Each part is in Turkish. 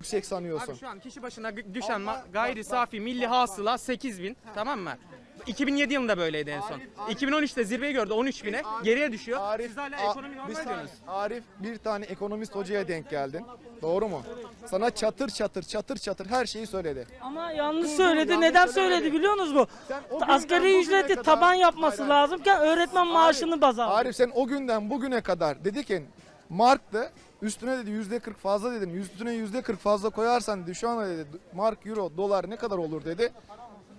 yüksek sanıyorsun. Abi şu an kişi başına düşen ma- gayri safi milli hasıla 8 bin tamam mı? 2007 yılında böyleydi en son. 2013'te zirveyi gördü 13 bine. Geriye düşüyor. Arif, Siz hala ekonomi normal diyorsunuz. Arif bir tane ekonomist hocaya denk geldin. Doğru mu? Sana çatır çatır çatır çatır her şeyi söyledi. Ama yanlış söyledi. yanlış Neden söylemedi. söyledi biliyor musunuz bu? Sen o günden Asgari ücreti kadar- taban yapması Hayır, hayır. lazımken öğretmen maaşını baz aldı. Arif sen o günden bugüne kadar dedi ki Mark'tı üstüne dedi yüzde 40 fazla dedin. Üstüne yüzde 40 fazla koyarsan dedi şu anda dedi mark, euro, dolar ne kadar olur dedi.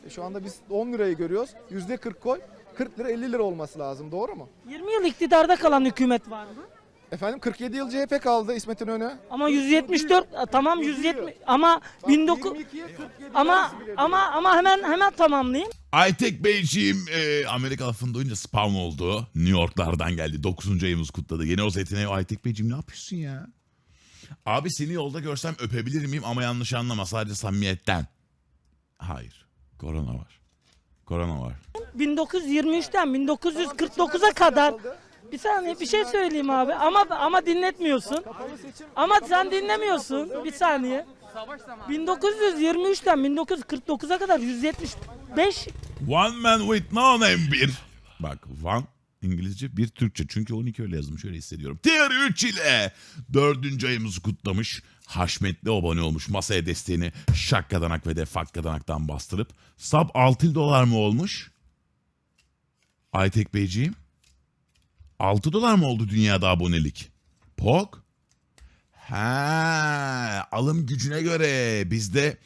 E şu anda biz 10 lirayı görüyoruz. Yüzde 40 koy. 40 lira 50 lira olması lazım doğru mu? 20 yıl iktidarda kalan hükümet var mı? Efendim 47 yıl CHP kaldı İsmet İnönü. Ama 174 a, tamam 170 ama 19 22'ye 47 ama ama ama hemen hemen tamamlayayım. Aytek Beyciğim e, Amerika lafını duyunca spam oldu. New York'lardan geldi. 9. ayımız kutladı. Yeni o zeytine Aytek Beyciğim ne yapıyorsun ya? Abi seni yolda görsem öpebilir miyim ama yanlış anlama sadece samimiyetten. Hayır. Korona var. Korona var. 1923'ten 1949'a kadar bir saniye bir şey söyleyeyim abi ama ama dinletmiyorsun. Ama sen dinlemiyorsun. Bir saniye. 1923'ten 1949'a kadar 175 One man with no name bir. Bak one İngilizce bir Türkçe. Çünkü 12 öyle yazmış öyle hissediyorum. Tier 3 ile dördüncü ayımızı kutlamış. Haşmetli abone olmuş. Masaya desteğini şakkadanak ve de fakkadanak bastırıp. Sub 6 dolar mı olmuş? Aytek Beyciğim. 6 dolar mı oldu dünyada abonelik? Pok? Ha, alım gücüne göre bizde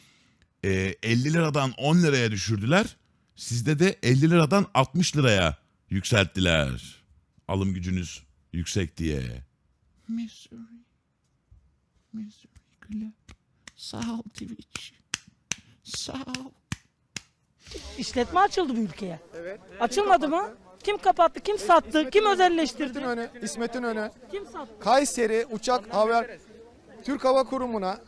e, 50 liradan 10 liraya düşürdüler. Sizde de 50 liradan 60 liraya yükselttiler. Alım gücünüz yüksek diye. Missouri. Missouri Club. Sağ ol Twitch. Sağ ol. işletme açıldı bu ülkeye. Açılmadı mı? Kim kapattı? Kim sattı? Kim özelleştirdi? İsmet İnönü, İsmet İnönü Kim sattı? Kayseri Uçak Haber Türk Hava Kurumu'na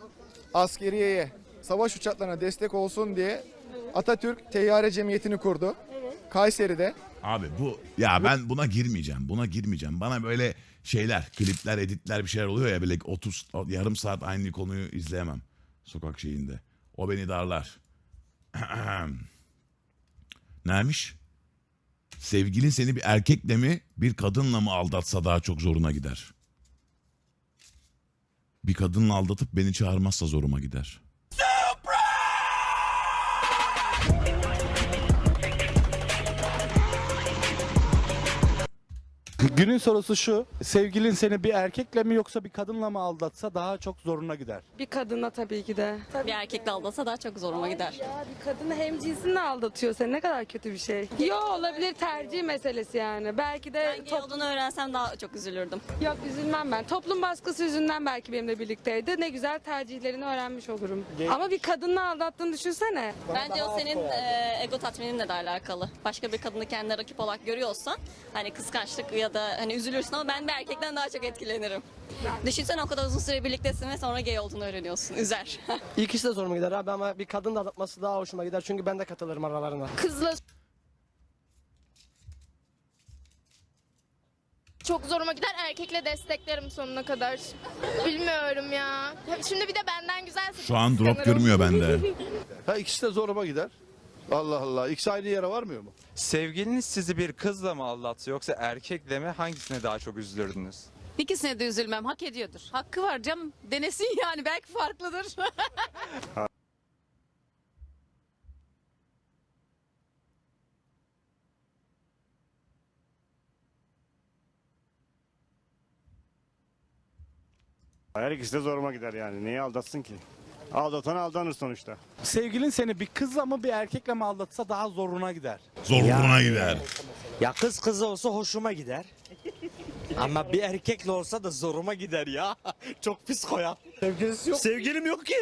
askeriyeye savaş uçaklarına destek olsun diye Atatürk Teyyare Cemiyeti'ni kurdu. Kayseri'de. Abi bu ya ben buna girmeyeceğim. Buna girmeyeceğim. Bana böyle şeyler, klipler, editler bir şeyler oluyor ya böyle 30 yarım saat aynı konuyu izleyemem sokak şeyinde. O beni darlar. Neymiş? Sevgilin seni bir erkekle mi bir kadınla mı aldatsa daha çok zoruna gider. Bir kadınla aldatıp beni çağırmazsa zoruma gider. Günün sorusu şu. Sevgilin seni bir erkekle mi yoksa bir kadınla mı aldatsa daha çok zoruna gider. Bir kadına tabii ki de. Bir erkekle aldasa daha çok zoruma gider. Ya bir kadını hem cinsinle aldatıyor seni ne kadar kötü bir şey. Yo olabilir tercih meselesi yani. Belki de Ben gay olduğunu öğrensem daha çok üzülürdüm. yok üzülmem ben. Toplum baskısı yüzünden belki benimle birlikteydi. Ne güzel tercihlerini öğrenmiş olurum. Ama bir kadınla aldattığını düşünsene. Bence o senin e, ego tatmininle de alakalı. Başka bir kadını kendine rakip olarak görüyorsan hani kıskançlık ya da hani üzülürsün ama ben bir erkekten daha çok etkilenirim. Düşünsene o kadar uzun süre birliktesin ve sonra gay olduğunu öğreniyorsun. Üzer. İkisi de zoruma gider abi ama bir kadın da aldatması daha hoşuma gider çünkü ben de katılırım aralarına. Kızla Çok zoruma gider erkekle desteklerim sonuna kadar. Bilmiyorum ya. Şimdi bir de benden güzelse Şu an drop görmüyor bende. Ha ikisi de zoruma gider. Allah Allah. İkisi aynı yere varmıyor mu? Sevgiliniz sizi bir kızla mı aldattı yoksa erkekle mi? Hangisine daha çok üzülürdünüz? İkisine de üzülmem. Hak ediyordur. Hakkı var canım. Denesin yani. Belki farklıdır. Her ikisi de zoruma gider yani. Niye aldatsın ki? Aldatan aldanır sonuçta. Sevgilin seni bir kızla mı bir erkekle mi aldatsa daha zoruna gider. Zoruna gider. Ya kız kızı olsa hoşuma gider. Ama bir erkekle olsa da zoruma gider ya. Çok pis koya. Sevgilisi yok. Sevgilim yok ki.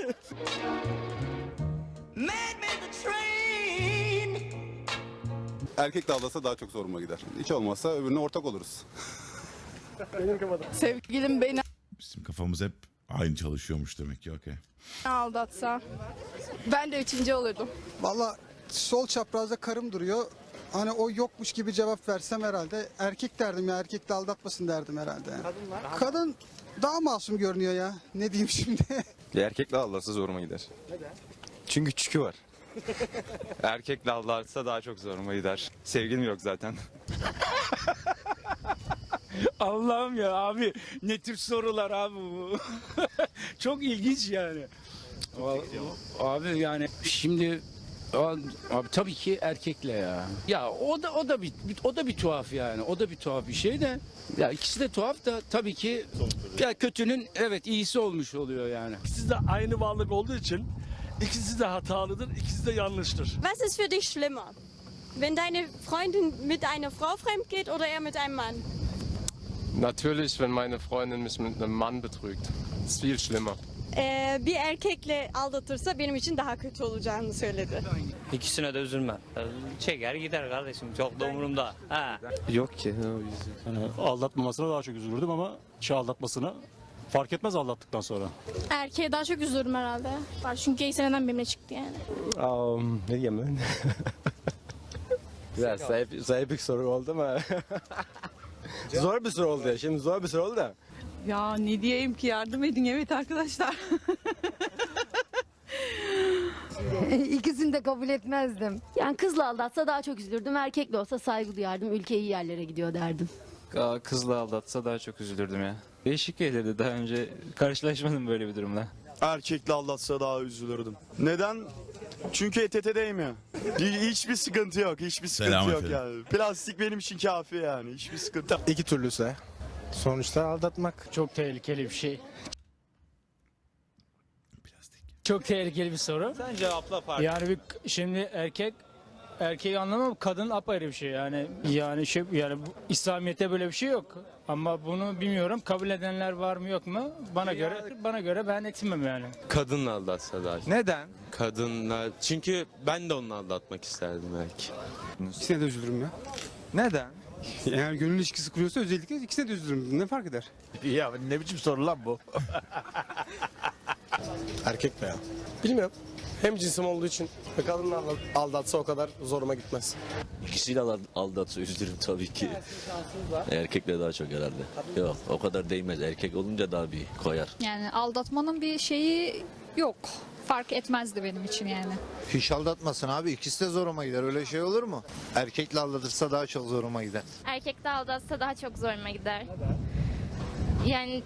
Erkekle aldasa daha çok zoruma gider. Hiç olmazsa öbürüne ortak oluruz. sevgilim beni Bizim kafamız hep aynı çalışıyormuş demek ki okey. aldatsa ben de üçüncü olurdum. Valla sol çaprazda karım duruyor. Hani o yokmuş gibi cevap versem herhalde erkek derdim ya erkek de aldatmasın derdim herhalde. Kadın daha masum görünüyor ya. Ne diyeyim şimdi? Bir erkekle aldatsa zoruma gider. Neden? Çünkü çükü var. Erkekle aldatsa daha çok zoruma gider. Sevgilim yok zaten. Allah'ım ya abi ne tür sorular abi bu. Çok ilginç yani. Abi yani şimdi abi tabii ki erkekle ya. Ya o da o da bir o da bir tuhaf yani. O da bir tuhaf bir şey de. Ya ikisi de tuhaf da tabii ki ya kötünün evet iyisi olmuş oluyor yani. İkisi de aynı varlık olduğu için ikisi de hatalıdır, ikisi de yanlıştır. Was ist für dich schlimmer? Wenn deine Freundin mit einer Frau fremd geht oder er mit einem Mann? Natürlich, wenn meine Freundin mich mit einem Mann betrügt. Das ist viel schlimmer. Ee, bir erkekle aldatırsa benim için daha kötü olacağını söyledi. İkisine de üzülme. Çeker gider kardeşim. Çok da umurumda. Ha. Yok ki. aldatmamasına daha çok üzülürdüm ama şey aldatmasına fark etmez aldattıktan sonra. Erkeğe daha çok üzülürüm herhalde. Çünkü gay seneden benimle çıktı yani. Um, ne diyeyim ben? Biraz sahip, sahip bir soru oldu ama. zor bir soru oldu ya. Şimdi zor bir soru oldu da. Ya ne diyeyim ki yardım edin evet arkadaşlar. İkisini de kabul etmezdim. Yani kızla aldatsa daha çok üzülürdüm. Erkekle olsa saygı duyardım. Ülke iyi yerlere gidiyor derdim. Kızla aldatsa daha çok üzülürdüm ya. Değişik gelirdi. Daha önce karşılaşmadım böyle bir durumla. Erkekle aldatsa daha üzülürdüm. Neden? Çünkü ETT değmiyor. Hiçbir sıkıntı yok. Hiçbir sıkıntı Selam yok efendim. yani. Plastik benim için kafi yani. Hiçbir sıkıntı yok. İki türlüse. Sonuçta aldatmak. Çok tehlikeli bir şey. Plastik. Çok tehlikeli bir soru. Sen cevapla fark. Yani bir, şimdi erkek erkeği anlamam kadın apayrı bir şey yani yani şey yani bu, İslamiyet'te böyle bir şey yok ama bunu bilmiyorum kabul edenler var mı yok mu bana göre bana göre ben etmem yani. Kadınla aldatsa daha Neden? Kadınla. Çünkü ben de onu aldatmak isterdim belki. İkisine de üzülürüm ya. Neden? Yani gönül ilişkisi kuruyorsa özellikle ikisine de üzülürüm. Ne fark eder? Ya ne biçim soru lan bu? Erkek be ya. Bilmiyorum. Hem cinsim olduğu için kadınla aldatsa o kadar zoruma gitmez. İkisiyle aldatsa üzülürüm tabii ki. Erkekle daha çok herhalde. Yok o kadar değmez. Erkek olunca daha bir koyar. Yani aldatmanın bir şeyi yok. Fark etmezdi benim için yani. Hiç aldatmasın abi. İkisi de zoruma gider. Öyle şey olur mu? Erkekle aldatırsa daha çok zoruma gider. Erkek de aldatsa daha çok zoruma gider. Yani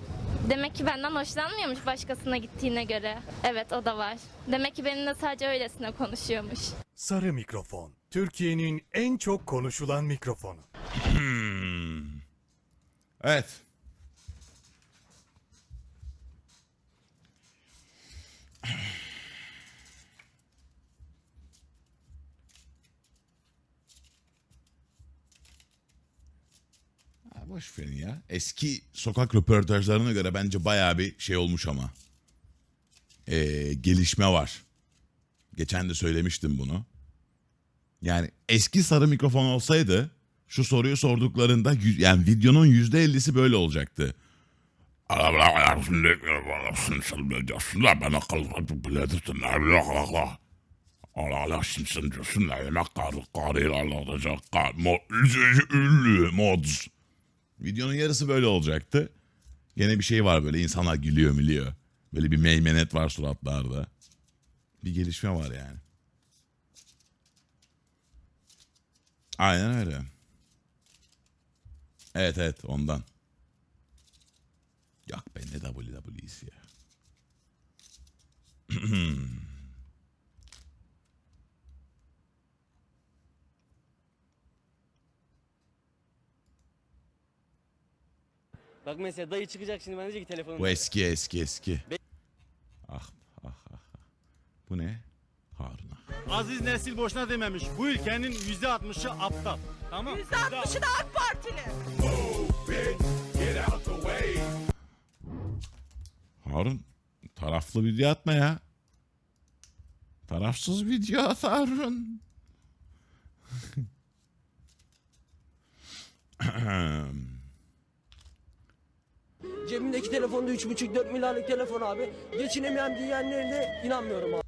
demek ki benden hoşlanmıyormuş başkasına gittiğine göre. Evet o da var. Demek ki benimle sadece öylesine konuşuyormuş. Sarı mikrofon. Türkiye'nin en çok konuşulan mikrofonu. Hmm. Evet. Ha, Boş verin ya. Eski sokak röportajlarına göre bence bayağı bir şey olmuş ama. Ee, gelişme var. Geçen de söylemiştim bunu. Yani eski sarı mikrofon olsaydı şu soruyu sorduklarında yani videonun yüzde ellisi böyle olacaktı. Mods. Videonun yarısı böyle olacaktı. Gene bir şey var böyle insanlar gülüyor mülüyor. Böyle bir meymenet var suratlarda. Bir gelişme var yani. Aynen öyle. Evet evet ondan. Yok be ne WWE'si ya. Bak mesela dayı çıkacak şimdi ben diyecek ki telefonu. Bu eski eski eski. Ah ah ah. ah. Bu ne? Harun. Aziz Nesil boşuna dememiş. Bu ülkenin yüzde altmışı aptal. Tamam. %60'ı da AK Partili. Harun taraflı video atma ya. Tarafsız video at Harun. Cebimdeki telefonda 3,5-4 milyarlık telefon abi. Geçinemeyen diyenlerine inanmıyorum abi.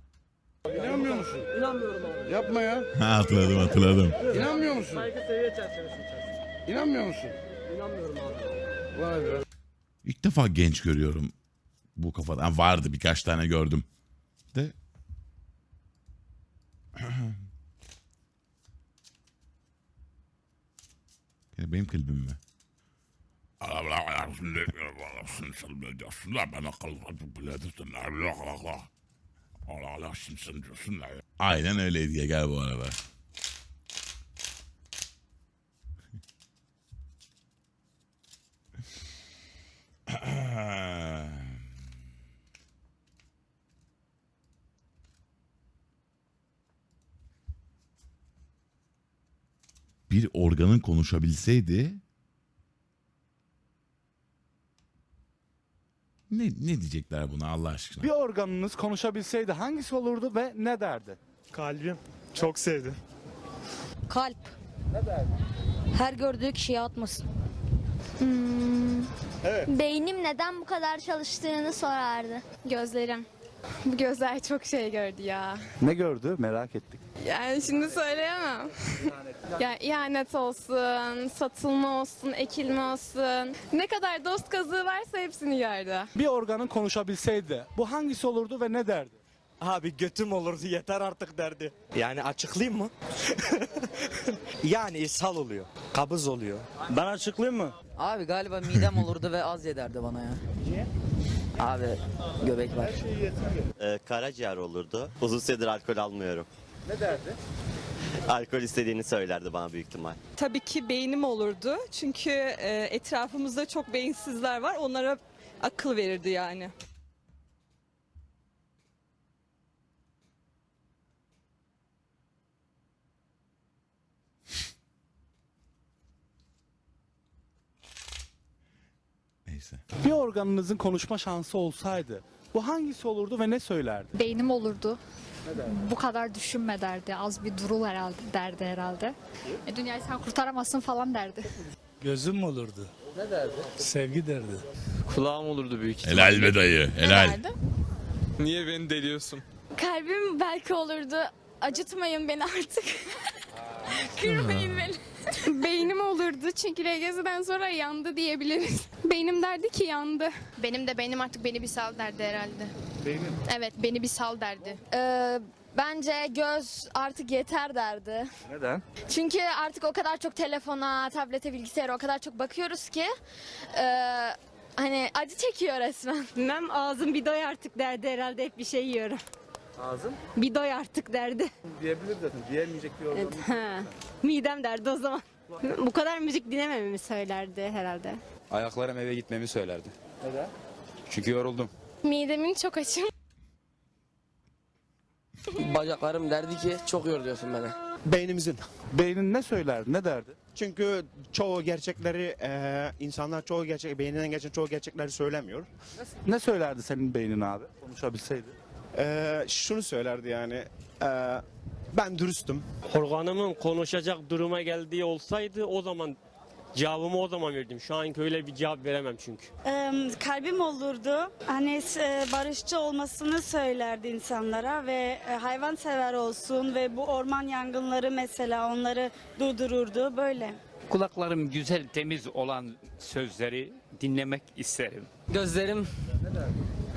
İnanmıyor musun? İnanmıyorum abi. Yapma ya. ha, hatırladım hatırladım. İnanmıyor musun? Saygı seviye çerçevesi. İnanmıyor musun? İnanmıyorum abi. Vay be. İlk defa genç görüyorum bu kafada. Yani vardı birkaç tane gördüm. De benim klibim mi? Aynen öyleydi ya gel bu arada. Bir organın konuşabilseydi ne, ne diyecekler buna Allah aşkına? Bir organınız konuşabilseydi hangisi olurdu ve ne derdi? Kalbim. Çok sevdim. Kalp. Her gördüğü kişiye atmasın. Beynim neden bu kadar çalıştığını sorardı. Gözlerim. Bu gözler çok şey gördü ya. Ne gördü merak ettik. Yani şimdi söyleyemem. ya ihanet olsun, satılma olsun, ekilme olsun. Ne kadar dost kazığı varsa hepsini gördü. Bir organın konuşabilseydi bu hangisi olurdu ve ne derdi? Abi götüm olurdu yeter artık derdi. Yani açıklayayım mı? yani ishal oluyor. Kabız oluyor. Ben açıklayayım mı? Abi galiba midem olurdu ve az yederdi bana ya. Abi göbek var. karaciğer olurdu. Uzun süredir alkol almıyorum. Ne derdi? Alkol istediğini söylerdi bana büyük ihtimal. Tabii ki beynim olurdu. Çünkü e, etrafımızda çok beyinsizler var. Onlara akıl verirdi yani. Neyse. Bir organınızın konuşma şansı olsaydı bu hangisi olurdu ve ne söylerdi? Beynim olurdu. Bu kadar düşünme derdi. Az bir durul herhalde derdi herhalde. E, dünyayı sen kurtaramazsın falan derdi. Gözüm olurdu. Ne derdi? Sevgi derdi. Kulağım olurdu büyük Helal be dayı helal. Niye beni deliyorsun? Kalbim belki olurdu. Acıtmayın beni artık. Kırmayın. Beynim olurdu çünkü RGZ'den sonra yandı diyebiliriz. Beynim derdi ki yandı. Benim de beynim artık beni bir sal derdi herhalde. Beynin. Evet beni bir sal derdi. Ee, bence göz artık yeter derdi. Neden? Çünkü artık o kadar çok telefona, tablete, bilgisayara o kadar çok bakıyoruz ki e, hani acı çekiyor resmen. Bilmem ağzım bir doy artık derdi herhalde hep bir şey yiyorum. Ağzın Bir doy artık derdi. diyebilir zaten. Diyemeyecek bir organ. Ha. Midem derdi o zaman. Bu kadar müzik dinlemememi söylerdi herhalde. Ayaklarım eve gitmemi söylerdi. Neden? Çünkü yoruldum. Midemin çok açım. Bacaklarım derdi ki çok yoruyorsun beni. Beynimizin. Beynin ne söylerdi? Ne derdi? Çünkü çoğu gerçekleri eee, insanlar çoğu gerçek beyninden geçen çoğu gerçekleri söylemiyor. Ne söylerdi senin beynin abi? Konuşabilseydi. Eee, şunu söylerdi yani. eee, ben dürüstüm. Organımın konuşacak duruma geldiği olsaydı o zaman cevabımı o zaman verdim. Şu anki öyle bir cevap veremem çünkü. kalbim olurdu. Hani barışçı olmasını söylerdi insanlara ve hayvansever olsun ve bu orman yangınları mesela onları durdururdu böyle. Kulaklarım güzel temiz olan sözleri dinlemek isterim. Gözlerim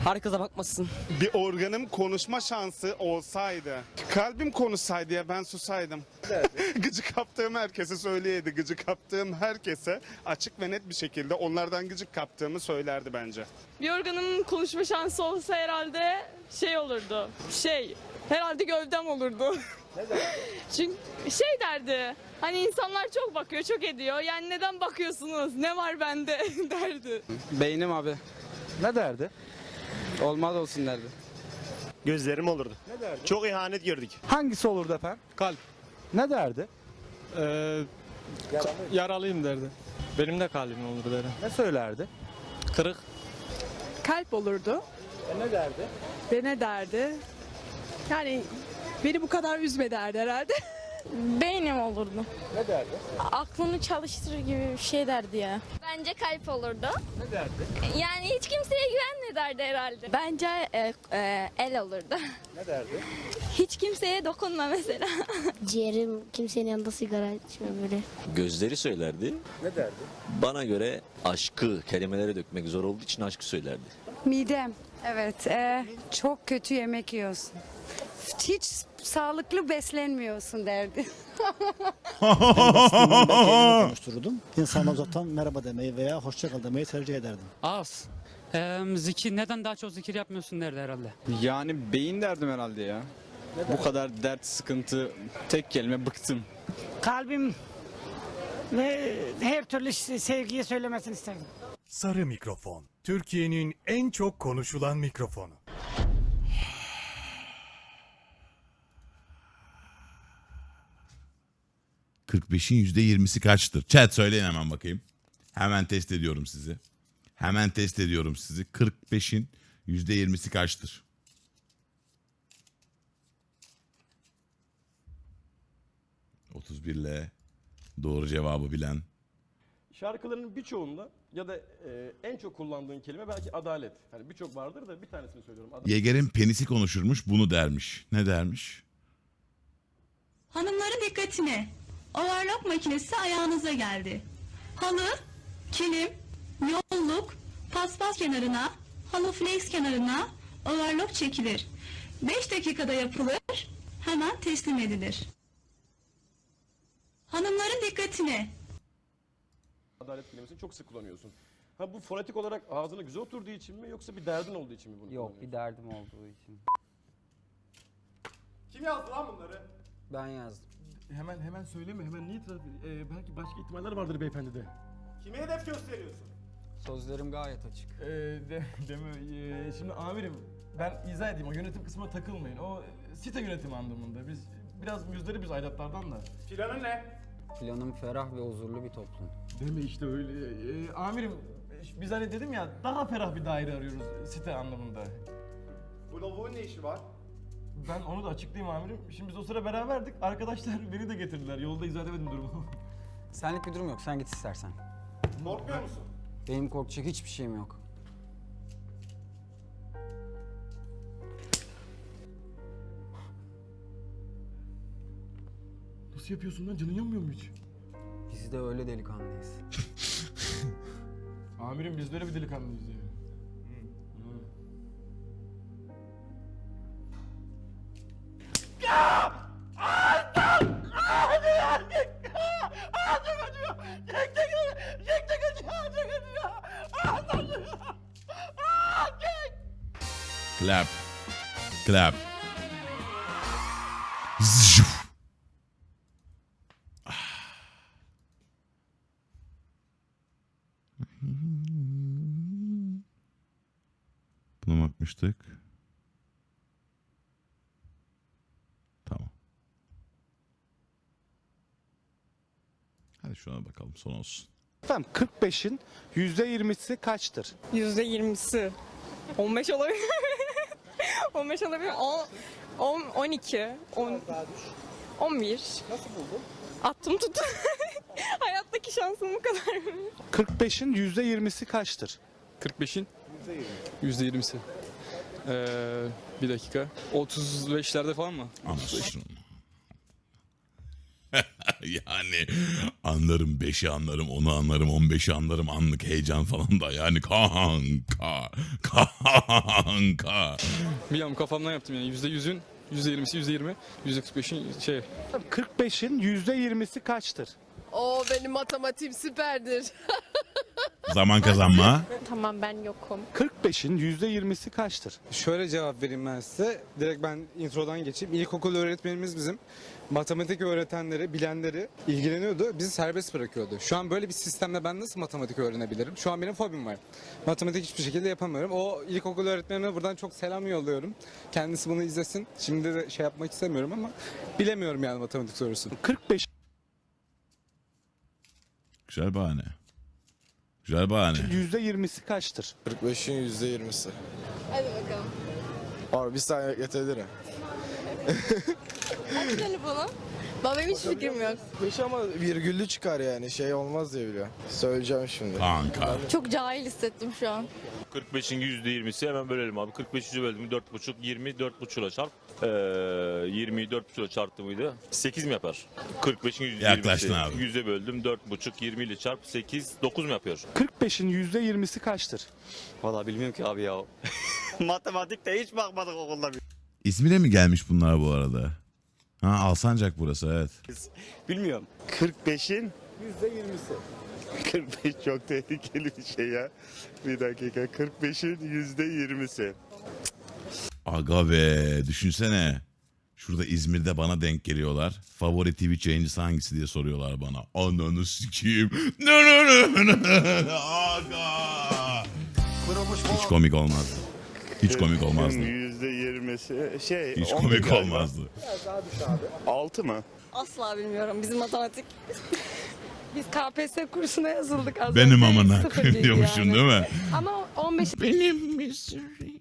herkese bakmasın. Bir organım konuşma şansı olsaydı. Kalbim konuşsaydı ya ben susaydım. gıcık kaptığım herkese söyleyeydi. Gıcık kaptığım herkese açık ve net bir şekilde onlardan gıcık kaptığımı söylerdi bence. Bir organın konuşma şansı olsa herhalde şey olurdu. Şey, herhalde gövdem olurdu. Çünkü şey derdi. Hani insanlar çok bakıyor, çok ediyor. Yani neden bakıyorsunuz? Ne var bende derdi. Beynim abi. Ne derdi? Olmaz olsun derdi. Gözlerim olurdu. Ne derdi? Çok ihanet gördük. Hangisi olurdu efendim? Kalp. Ne derdi? Ee, yaralıyım derdi. Benim de kalbim olur derdi. Ne söylerdi? Kırık. Kalp olurdu. ne derdi? Ve ne derdi? Yani beni bu kadar üzme derdi herhalde. Beynim olurdu. Ne derdi? Aklını çalıştırır gibi bir şey derdi ya. Bence kalp olurdu. Ne derdi? Yani hiç kimseye güvenme derdi herhalde. Bence el olurdu. Ne derdi? Hiç kimseye dokunma mesela. Ciğerim kimsenin yanında sigara içme böyle. Gözleri söylerdi. Ne derdi? Bana göre aşkı kelimelere dökmek zor olduğu için aşkı söylerdi. Midem. Evet. çok kötü yemek yiyorsun. Hiç sağlıklı beslenmiyorsun derdi. konuştururdum. İnsanlar uzaktan merhaba demeyi veya hoşça kal demeyi tercih ederdim. Az. zikir neden daha çok zikir yapmıyorsun derdi herhalde. Yani beyin derdim herhalde ya. Bu kadar dert, sıkıntı, tek kelime bıktım. Kalbim ve her türlü sevgiyi söylemesini isterdim. Sarı mikrofon. Türkiye'nin en çok konuşulan mikrofonu. %45'in %20'si kaçtır? Chat söyleyin hemen bakayım. Hemen test ediyorum sizi. Hemen test ediyorum sizi. 45'in %20'si kaçtır? ...31 ile doğru cevabı bilen. Şarkıların birçoğunda ya da e, en çok kullandığın kelime belki adalet. Hani birçok vardır da bir tanesini söylüyorum. Adalet. Yeger'in penisi konuşurmuş bunu dermiş. Ne dermiş? Hanımların dikkatine. Overlock makinesi ayağınıza geldi. Halı, kilim, yolluk, paspas kenarına, halı flex kenarına overlock çekilir. 5 dakikada yapılır, hemen teslim edilir. Hanımların dikkatine. Adalet kelimesini çok sık kullanıyorsun. Ha bu fonetik olarak ağzına güzel oturduğu için mi yoksa bir derdin olduğu için mi bunu kullanıyorsun? derdim olduğu için. Kim yazdı lan bunları? Ben yazdım. Hemen hemen söyleme hemen niye itiraf e, belki başka ihtimaller vardır beyefendide. Kime hedef gösteriyorsun? Sözlerim gayet açık. Ee, de, deme, ee, şimdi amirim ben izah edeyim o yönetim kısmına takılmayın. O e, site yönetimi anlamında. Biz biraz müzdaribiz aidatlardan da. Planın ne? Planım ferah ve huzurlu bir toplum. Deme işte öyle. Ee, amirim biz hani dedim ya daha ferah bir daire arıyoruz site anlamında. Bu lavuğun ne işi var? Ben onu da açıklayayım amirim. Şimdi biz o sıra beraberdik. Arkadaşlar beni de getirdiler. Yolda izah edemedim durumu. Senlik bir durum yok. Sen git istersen. Korkmuyor musun? Benim korkacak hiçbir şeyim yok. Nasıl yapıyorsun lan? Canın yanmıyor mu hiç? Biz de öyle delikanlıyız. Amirim biz de öyle bir delikanlıyız ya. Clap. Clap. Zşuf. Buna bakmıştık. Tamam. Hadi şuna bakalım son olsun. Efendim 45'in %20'si kaçtır? Yüzde yirmisi. 15 olabilir. 15 olabilir. 10, 10, 12, 10, 11. Nasıl buldun? Attım tuttum. Hayattaki şansım bu kadar. 45'in %20'si kaçtır? 45'in %20'si. Ee, bir dakika. 35'lerde falan mı? Anlasın. yani anlarım 5'i anlarım 10'u anlarım 15'i anlarım anlık heyecan falan da yani kanka kanka. Bir an kafamdan yaptım yani. %100'ün %20'si %20, %45'in şey 45'in %20'si kaçtır? O benim matematiğim süperdir. Zaman kazanma. Tamam ben yokum. 45'in %20'si kaçtır? Şöyle cevap vereyim ben size. Direkt ben introdan geçeyim. İlkokul öğretmenimiz bizim matematik öğretenleri, bilenleri ilgileniyordu. Bizi serbest bırakıyordu. Şu an böyle bir sistemde ben nasıl matematik öğrenebilirim? Şu an benim fobim var. Matematik hiçbir şekilde yapamıyorum. O ilkokul öğretmenine buradan çok selam yolluyorum. Kendisi bunu izlesin. Şimdi de şey yapmak istemiyorum ama bilemiyorum yani matematik sorusunu. 45'in Güzel bahane. Güzel bahane. %20'si kaçtır? 45'in %20'si. Hadi bakalım. Abi bir saniye bekletebilirim. Aç telefonu. Baba hiç fikrim yok. 5 ama virgüllü çıkar yani şey olmaz diye biliyor. Söyleyeceğim şimdi. Kanka. Çok cahil hissettim şu an. 45'in %20'si hemen bölelim abi. 45'i böldüm 4,5 20 4,5'la çarp. Ee, 20'yi 4,5'la çarptı mıydı? 8 mi yapar? 45'in %20'si. Yaklaştın abi. 100'e böldüm 4,5 20 ile çarp 8 9 mu yapıyor? 45'in %20'si kaçtır? Valla bilmiyorum ki abi ya. Matematikte hiç bakmadık okulda. İzmir'e mi gelmiş bunlar bu arada? Ha Alsancak burası evet. Bilmiyorum. 45'in %20'si. 45 çok tehlikeli bir şey ya. Bir dakika 45'in %20'si. Aga be düşünsene. Şurada İzmir'de bana denk geliyorlar. Favori Twitch yayıncısı hangisi diye soruyorlar bana. Ananı sikeyim. Aga. Hiç komik olmazdı. Hiç komik olmazdı. %20'si şey. Hiç 10 komik galiba. olmazdı. 6 mı? Asla bilmiyorum bizim matematik. Biz KPSS kursuna yazıldık az Benim önce. amına diyormuşum yani. değil mi? Ama 15 Benim Missouri.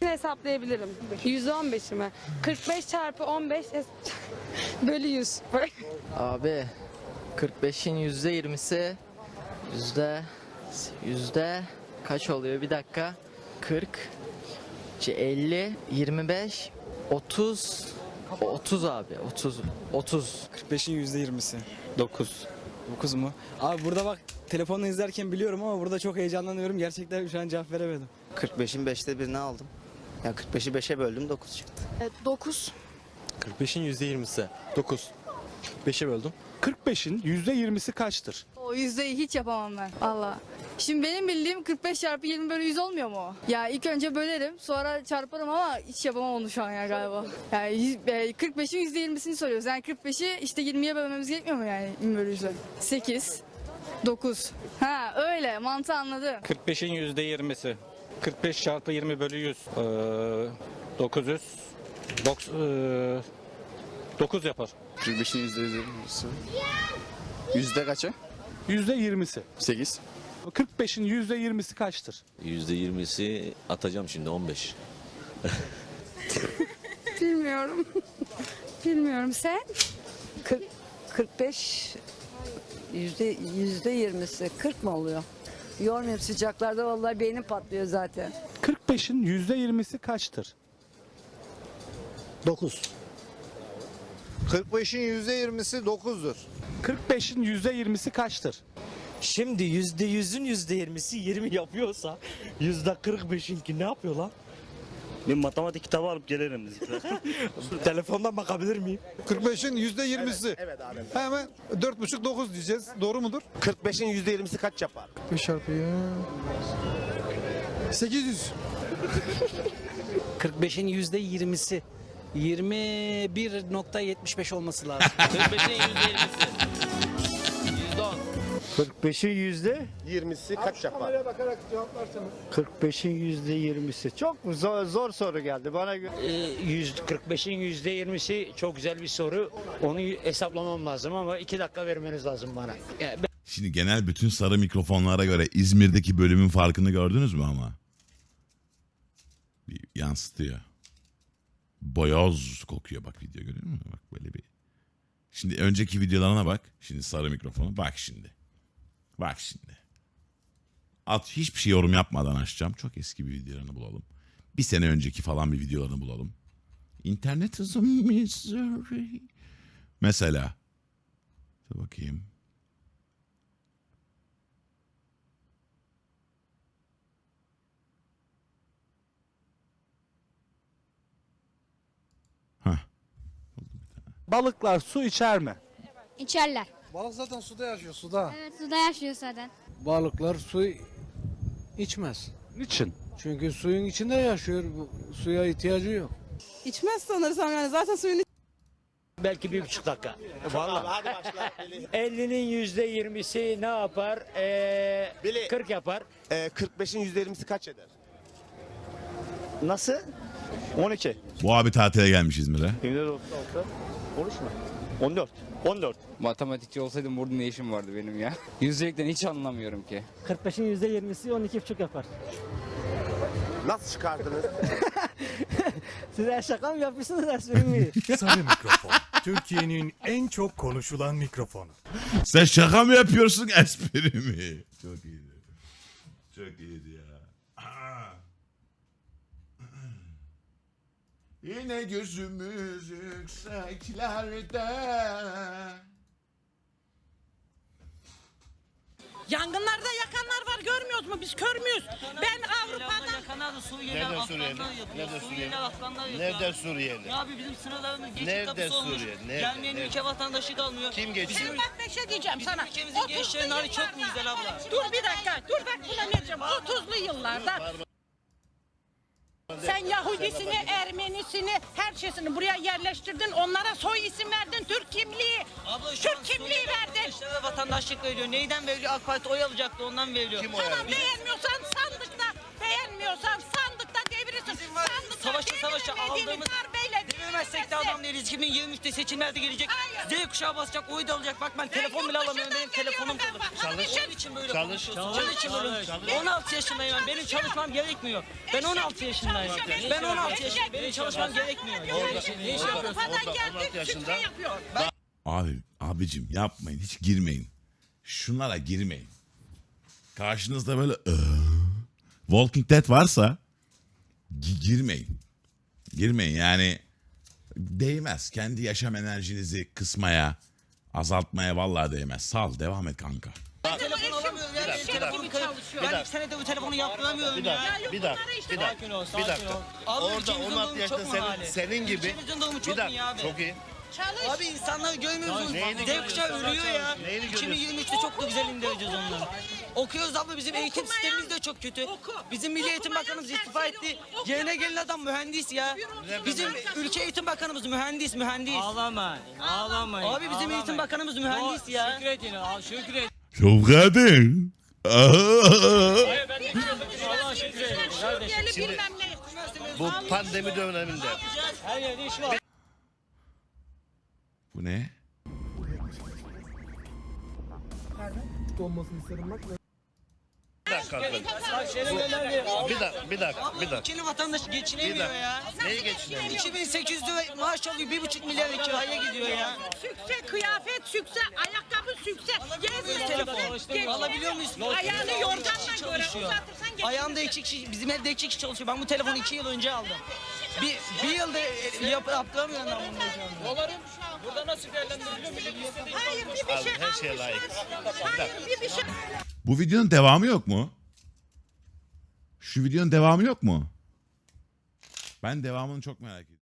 hesaplayabilirim. %15'i mi? 45 çarpı 15 es- bölü 100. Abi 45'in %20'si yüzde yüzde kaç oluyor bir dakika 40 50 25 30 30 abi 30 30 45'in %20'si. 9. 9 mu? Abi burada bak telefonla izlerken biliyorum ama burada çok heyecanlanıyorum. Gerçekten şu an cevap veremedim. 45'in 5'te birini aldım. Ya 45'i 5'e böldüm 9 çıktı. 9. 45'in %20'si. 9. 5'e böldüm. 45'in %20'si kaçtır? O yüzdeyi hiç yapamam ben. Allah. Şimdi benim bildiğim 45 çarpı 20 bölü 100 olmuyor mu o? Ya ilk önce bölerim sonra çarparım ama hiç yapamam onu şu an ya galiba. Yani yüz- e, 45'in %20'sini soruyoruz. Yani 45'i işte 20'ye bölmemiz gerekmiyor mu yani 20 bölü 100'e? 8, 9. Ha öyle mantığı anladım. 45'in %20'si. 45 çarpı 20 bölü 100. Ee, 900. Dok, ee, 9 yapar. 45'in %20'si. Yüzde kaçı? %20'si. 8. 45'in %20'si kaçtır? %20'si atacağım şimdi 15. Bilmiyorum. Bilmiyorum sen? 45 yüzde yüzde yirmisi 40 mı oluyor? Yormayayım sıcaklarda vallahi beynim patlıyor zaten. 45'in %20'si kaçtır? 9. 45'in %20'si 9'dur. 45'in %20'si kaçtır? Şimdi %100'ün %20'si 20 yapıyorsa %45'inki ne yapıyor lan? Bir matematik kitabı alıp gelirim. Telefondan bakabilir miyim? 45'in %20'si. Evet abi. Hemen 4,5 9 diyeceğiz. Doğru mudur? 45'in %20'si kaç yapar? 5 çarpı ya. 800. 45'in %20'si 21.75 olması lazım. 45'in %20'si 45'in yüzde 20'si kaç yapar? Kameraya bakarak cevaplarsanız. 45'in yüzde 20'si. Çok zor, zor soru geldi bana göre. 45'in %20'si çok güzel bir soru. Onu hesaplamam lazım ama 2 dakika vermeniz lazım bana. Şimdi genel bütün sarı mikrofonlara göre İzmir'deki bölümün farkını gördünüz mü ama? Bir yansıtıyor. Boyoz kokuyor bak video görüyor musun? Bak böyle bir. Şimdi önceki videolarına bak. Şimdi sarı mikrofonu. Bak şimdi. Bak şimdi. At hiçbir şey yorum yapmadan açacağım. Çok eski bir videolarını bulalım. Bir sene önceki falan bir videolarını bulalım. İnternet is a misery. Mesela. Dur bakayım. Hah. Balıklar su içer mi? İçerler. Balık zaten suda yaşıyor suda. Evet suda yaşıyor zaten. Balıklar su içmez. Niçin? Çünkü suyun içinde yaşıyor. Suya ihtiyacı yok. İçmez sanırsam yani zaten suyun Belki bir buçuk dakika. Vallahi. 50'nin %20'si ne yapar? Ee, 40 yapar. 45'in %20'si kaç eder? Nasıl? 12. Bu abi tatile gelmiş İzmir'e. 24 olsa 13 mü? 14. 14. Matematikçi olsaydım burada ne işim vardı benim ya? Yüzdelikten hiç anlamıyorum ki. 45'in %20'si 12,5 yapar. Nasıl çıkardınız? Size şaka mı yapıyorsunuz ders verin mi? Sarı mikrofon. Türkiye'nin en çok konuşulan mikrofonu. Sen şaka mı yapıyorsun espri mi? Çok iyiydi. Çok iyiydi ya. Aa. Yine gözümüz yükseklerde. Yangınlarda yakanlar var görmüyoruz mu? Biz kör müyüz? Ben Avrupa'dan... Nereden Suriyeli? Nereden Suriyeli? Nereden Suriyeli? Abi bizim sınırlarımız geçit Nerede kapısı olmuş. Suriye? Nerede? Gelmeyen Nerede? ülke vatandaşı kalmıyor. Kim geçiyor? Bizim, Bak bir şey diyeceğim bizim sana. ülkemizin 30'lu gençlerin hali çok mu güzel abla? Dur bir dakika. Dur bak buna ne diyeceğim. 30'lu yıllarda sen Yahudisini, Ermenisini, her şeysini buraya yerleştirdin. Onlara soy isim verdin. Türk kimliği. Abla şu an Türk kimliği Suriyeli verdin. arkadaşlara vatandaşlık veriyor. Neyden veriyor? AK Parti oy alacaktı ondan veriyor. Kim o beğenmiyorsan sandıkta, beğenmiyorsan sandıkta devirirsin. Sandıkta savaşta deviremediğini aldığımız darbeyle deviremezsek de deviremezsin. adam değiliz. 2023'te seçimlerde gelecek. Hayır. Z kuşağı basacak, oy da alacak. Bak ben telefon bile alamıyorum. Benim telefonum kırıldı. Şey- Onun için böyle Çalış. konuşuyorsun. Onun için böyle. 16 yaşındayım ben. Benim çalışmam gerekmiyor. Ben 16 yaşındayım. Ben 16 yaşındayım. Benim çalışmam gerekmiyor. Ne iş yapıyorsun? Avrupa'dan Orada geldik, 16 yaşında. Abi abicim yapmayın hiç girmeyin. Şunlara girmeyin. Karşınızda böyle "Iı, Walking Dead varsa gi- girmeyin. Girmeyin yani değmez. Kendi yaşam enerjinizi kısmaya, azaltmaya vallahi değmez. Sal devam et kanka. Ben telefon alamıyorum ya. Benim dakika, telefonum bir dakika. Ben bir senede bu telefonu yaptıramıyorum Bir ya. dakika, bir dakika, bir dakika, bir dakika. Abi Orada ülkemizin 16 durumu yaşında çok mu senin, hali? senin gibi. Ülkemizin durumu Bir çok mu iyi dakika, abi? çok iyi. Çalış. Abi insanları görmüyor musunuz? Neyini Z kuşağı ölüyor ya. Neyini görüyorsun? 2023'te çok da güzel indireceğiz onları. Okuyoruz abla bizim eğitim Okumayan- sistemimiz de çok kötü. Oku. Bizim Milli Eğitim Okumayan Bakanımız istifa etti. oku. Yerine gelen adam mühendis ya. Bizim ülke eğitim bakanımız mühendis mühendis. Ağlama. Ağlama. Abi bizim eğitim bakanımız mühendis ya. Şükret yine. al, Şükret. Çok! Allah. Kardeşim. Bilmem ne. Bu pandemi döneminde. Her yerde iş var. Bu ne? Bir dakika arkadaşlar. Gönderdi. Bir dakika, bir dakika, bir dakika. ülkenin vatandaşı Bir geçinemiyor dakika. ya. Neyi geçinemiyor? 2800 lira maaş alıyor 1,5 milyar kiraya gidiyor ya. Sükse, kıyafet sükse, ayakkabı sükse. Gezme telefon. Alabiliyor muyuz? Ayağını yorganla göre uzatırsan geçersin. Ayağımda iki kişi, bizim evde iki kişi çalışıyor. Ben bu telefonu iki yıl önce aldım. Bir, bir yılda e, yap, yaptıramıyorum ben bunu. Doların burada nasıl değerlendiriliyor? Millet istediği Hayır bir bir Abi, şey her şeye layık. Hayır bir bir şey. Bu videonun devamı yok mu? Şu videonun devamı yok mu? Ben devamını çok merak ediyorum.